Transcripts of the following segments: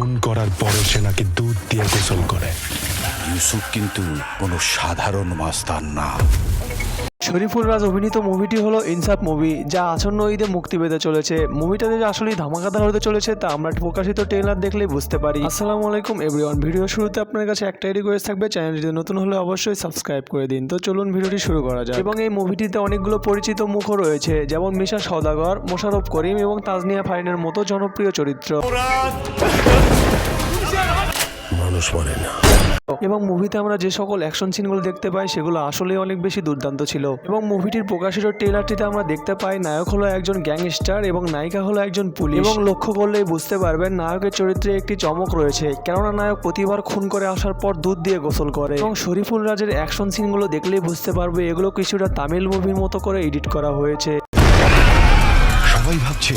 খুন করার পরে সে নাকি দুধ দিয়ে গোসল করে। ইউসুফ কিন্তু কোনো সাধারণ মাস্তান না। শরীফুল রাজ অভিনীত মুভিটি হলো ইনসাফ মুভি যা আসন্ন ঈদে মুক্তি পেতে চলেছে। মুভিটাতে যে আসলেই ধামাকাদার হতে চলেছে, তা আমরা প্রকাশিত ট্রেলার দেখলেই বুঝতে পারি। আসসালামু আলাইকুম এভরিওয়ান ভিডিও শুরুতে আপনার কাছে একটাই রিকোয়েস্ট থাকবে চ্যানেলটি নতুন হলে অবশ্যই সাবস্ক্রাইব করে দিন। তো চলুন ভিডিওটি শুরু করা যায় এবং এই মুভিটিতে অনেকগুলো পরিচিত মুখও রয়েছে, যেমন মিশা সওদাগর মোশারফ করিম এবং তাজনিয়া ফারিনের মতো জনপ্রিয় চরিত্র। মানুষ মরে না। এবং মুভিতে আমরা যে সকল অ্যাকশন সিনগুলো দেখতে পাই সেগুলো আসলেই অনেক বেশি দুর্দান্ত ছিল। এবং মুভিটির প্রকাশিত ট্রেলারটিতে আমরা দেখতে পাই নায়ক হলো একজন গ্যাংস্টার এবং নায়িকা হলো একজন পুলিশ। এবং লক্ষ্য করলেই বুঝতে পারবেন নায়কের চরিত্রে একটি চমক রয়েছে। কেননা নায়ক প্রতিবার খুন করে আসার পর দুধ দিয়ে গোসল করে। এবং শরীফুল রাজের অ্যাকশন সিনগুলো দেখলেই বুঝতে পারবে এগুলো কিছুটা তামিল মুভির মতো করে এডিট করা হয়েছে। সবাই ভাবছে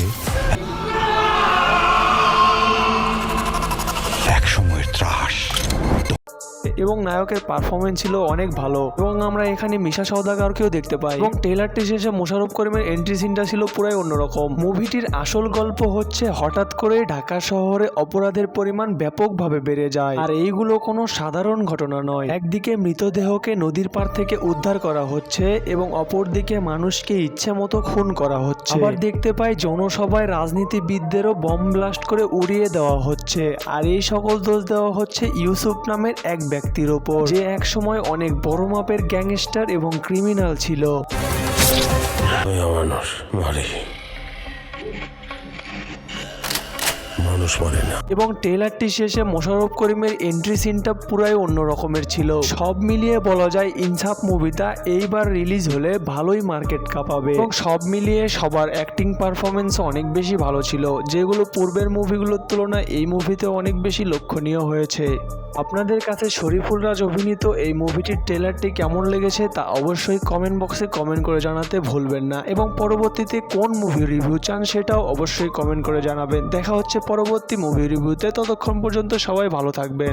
এবং নায়কের পারফরমেন্স ছিল অনেক ভালো। এবং আমরা এখানে মিশা সওদাগরকেও দেখতে পাই। এবং ট্রেলারটি শেষে মোশারফ করিমের এন্ট্রি সিনটা ছিল পুরাই অন্যরকম। মুভিটির আসল গল্প হচ্ছে হঠাৎ করে ঢাকা শহরে অপরাধের পরিমাণ ব্যাপকভাবে বেড়ে যায়। আর এইগুলো কোনো সাধারণ ঘটনা নয়। একদিকে মৃতদেহকে নদীর পার থেকে উদ্ধার করা হচ্ছে এবং অপরদিকে মানুষকে ইচ্ছে মতো খুন করা হচ্ছে। আবার দেখতে পাই জনসভায় রাজনীতিবিদদেরও বম ব্লাস্ট করে উড়িয়ে দেওয়া হচ্ছে। আর এই সকল দোষ দেওয়া হচ্ছে ইউসুফ নামের এক ব্যক্তির ওপর যে এক সময় অনেক বড় মাপের গ্যাংস্টার এবং ক্রিমিনাল ছিল। মানুষ মরে না। এবং ট্রেলারটি শেষে মোশাররফ করিমের এন্ট্রি সিনটা পুরাই অন্য রকমের ছিল। সব মিলিয়ে বলা যায় ইনসাফ মুভিটা এইবার রিলিজ হলে ভালোই মার্কেট কাঁপাবে। এবং সব মিলিয়ে সবার অ্যাক্টিং পারফরমেন্স অনেক বেশি ভালো ছিল যেগুলো পূর্বের মুভিগুলোর তুলনায় এই মুভিতে অনেক বেশি লক্ষণীয় হয়েছে। আপনাদের কাছে শরীফুল রাজ অভিনীত এই মুভিটির ট্রেলারটি কেমন লেগেছে তা অবশ্যই কমেন্ট বক্সে কমেন্ট করে জানাতে ভুলবেন না। এবং পরবর্তীতে কোন মুভি রিভিউ চান সেটাও অবশ্যই কমেন্ট করে জানাবেন। দেখা হচ্ছে পরবর্তী মুভি রিভিউতে ততক্ষণ পর্যন্ত সবাই ভালো থাকবেন।